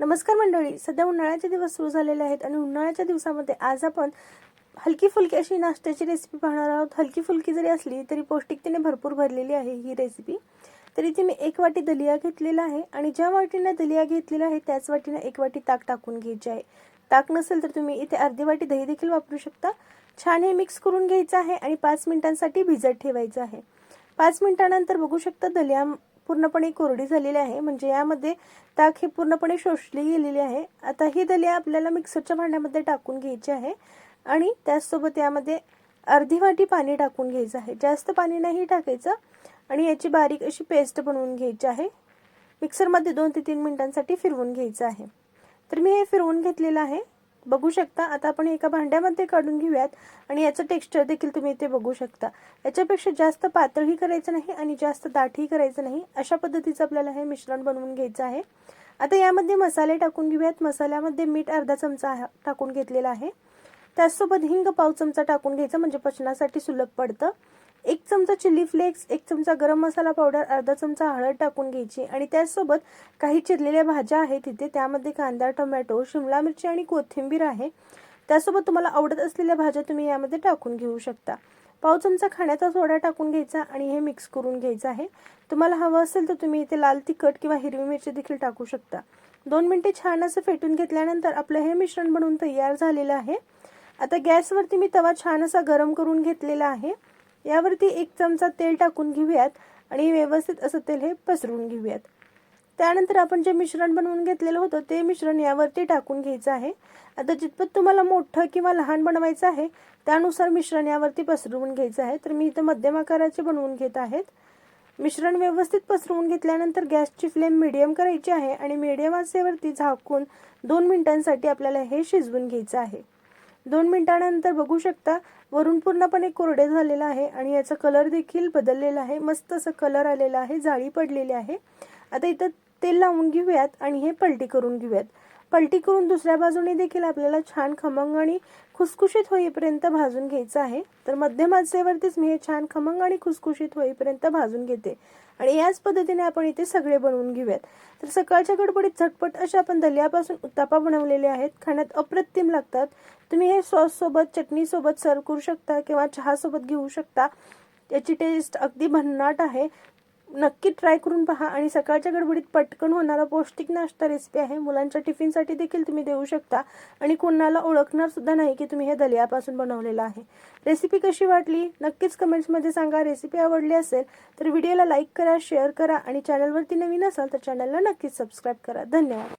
नमस्कार मंडळी सध्या उन्हाळ्याचे दिवस सुरू झालेले आहेत आणि उन्हाळ्याच्या दिवसामध्ये आज आपण हलकी फुलकी अशी नाश्त्याची रेसिपी पाहणार आहोत. हलकी फुलकी जरी असली तरी पौष्टिकतेने भरपूर भरलेली आहे ही रेसिपी तर इथे मी एक वाटी दलिया घेतलेला आहे आणि ज्या वाटीनं दलिया घेतलेला आहे त्याच वाटीनं एक वाटी ताक टाकून घ्यायचे आहे. ताक नसेल तर तुम्ही इथे अर्धी वाटी दही देखील वापरू शकता. छान हे मिक्स करून घ्यायचं आहे आणि पाच मिनिटांसाठी भिजत ठेवायचं आहे. पाच मिनिटानंतर बघू शकता दलिया पूर्णपणे कोरडी झालेली आहे. म्हणजे यामध्ये ताक ही पूर्णपणे शोषली गेलेली आहे. आता ही दलिया आपल्याला मिक्सरच्या भांड्यामध्ये टाकून घ्यायची आहे. आणि त्याचसोबत यामध्ये अर्धी वाटी पाणी टाकून घ्यायचं आहे. जास्त पाणी नाही टाकायचं. आणि याची बारीक अशी पेस्ट बनवून घ्यायची आहे. मिक्सरमध्ये दोन ते तीन मिनिटांसाठी फिरवून घ्यायचं आहे. तर मी हे फिरवून घेतलेलं आहे. बघू शकता. आता आपण एका भांड्यामध्ये काढून घेऊयात आणि याचं टेक्स्चर देखील तुम्ही इथे बघू शकता. याच्यापेक्षा जास्त पातळही करायचं नाही आणि जास्त दाटही करायचं नाही. अशा पद्धतीचं आपल्याला हे मिश्रण बनवून घ्यायचं आहे. आता यामध्ये मसाले टाकून घेऊयात. मसाल्यामध्ये मीठ अर्धा चमचा टाकून घेतलेला आहे. त्याचसोबत हिंग पाव चमचा टाकून घ्यायचा म्हणजे पचनासाठी सुलभ पडतं. एक चमचा चिली फ्लेक्स एक चमचा गरम मसाला पावडर अर्धा चमचा हळद टाकून घ्यायची आणि त्याचसोबत काही चिरलेल्या भाज्या आहेत तिथे त्यामध्ये कांदा टोमॅटो शिमला मिरची आणि कोथिंबीर आहे. त्यासोबत तुम्हाला आवडत असलेल्या भाज्या तुम्ही यामध्ये टाकून घेऊ शकता. पाव चमचा खाण्याचा सोडा टाकून घ्यायचा आणि हे मिक्स करून घ्यायचं आहे. तुम्हाला हवं असेल तर तुम्ही इथे लाल तिखट किंवा हिरवी मिरची देखील टाकू शकता. दोन मिनिटे छान असं फेटून घेतल्यानंतर आपलं हे मिश्रण बनवून तयार झालेलं आहे. आता गॅसवरती मी तवा छान असा गरम करून घेतलेला आहे. यावरती एक चमचा तेल टाकून घेऊयात आणि व्यवस्थित असं तेल हे पसरवून घेऊयात. त्यानंतर आपण जे मिश्रण बनवून घेतलेलं होतं ते मिश्रण यावरती टाकून घ्यायचं आहे. आता जितपत तुम्हाला मोठं किंवा लहान बनवायचं आहे त्यानुसार मिश्रण यावरती पसरवून घ्यायचं आहे. तर मी इथं मध्यम आकाराचे बनवून घेत आहेत. मिश्रण व्यवस्थित पसरवून घेतल्यानंतर गॅसची फ्लेम मिडियम करायची आहे आणि मिडियम आचेवरती झाकून दोन मिनिटांसाठी आपल्याला हे शिजवून घ्यायचं आहे. दोन मिनिटानंतर बघू शकता वरून पूर्णपणे कोरडे झालेलं आहे आणि याचा कलर देखील बदललेला आहे. मस्त असं कलर आलेला आहे जाळी पडलेली आहे. आता इथं तेल लावून घेऊयात आणि हे पलटी करून घेऊयात. पलटी करून दुसऱ्या बाजूने देखील आपल्याला छान खमंग आणि खुसखुशीत होईपर्यंत भाजून घ्यायचं आहे. तर मध्यम आचेवरतीच मी हे छान खमंग आणि खुसखुशीत होईपर्यंत भाजून घेते. आणि याच पद्धतीने आपण इथे सगळे बनवून घेऊयात. तर सकाळच्या गडबडीत झटपट अशा आपण दलियापासून उत्तापा बनवलेले आहेत. खाण्यात अप्रतिम लागतात. तुम्ही हे सॉस सोबत चटणी सोबत सर्व करू शकता किंवा चहा सोबत घेऊ शकता. याची टेस्ट अगदी भन्नाट आहे. नक्की ट्राय करून पहा आणि सकाळच्या गडबडीत पटकन होणारा पौष्टिक नाश्ता रेसिपी आहे. मुलांच्या टिफिनसाठी देखील तुम्ही देऊ शकता आणि कोणाला ओळखणार सुद्धा नाही की तुम्ही हे दलियापासून बनवलेलं आहे. रेसिपी कशी वाटली? नक्कीच कमेंट्समध्ये सांगा. रेसिपी आवडली असेल तर व्हिडिओला लाईक करा शेअर करा आणि चॅनलवरती नवीन असाल तर चॅनलला नक्कीच सबस्क्राईब करा. धन्यवाद.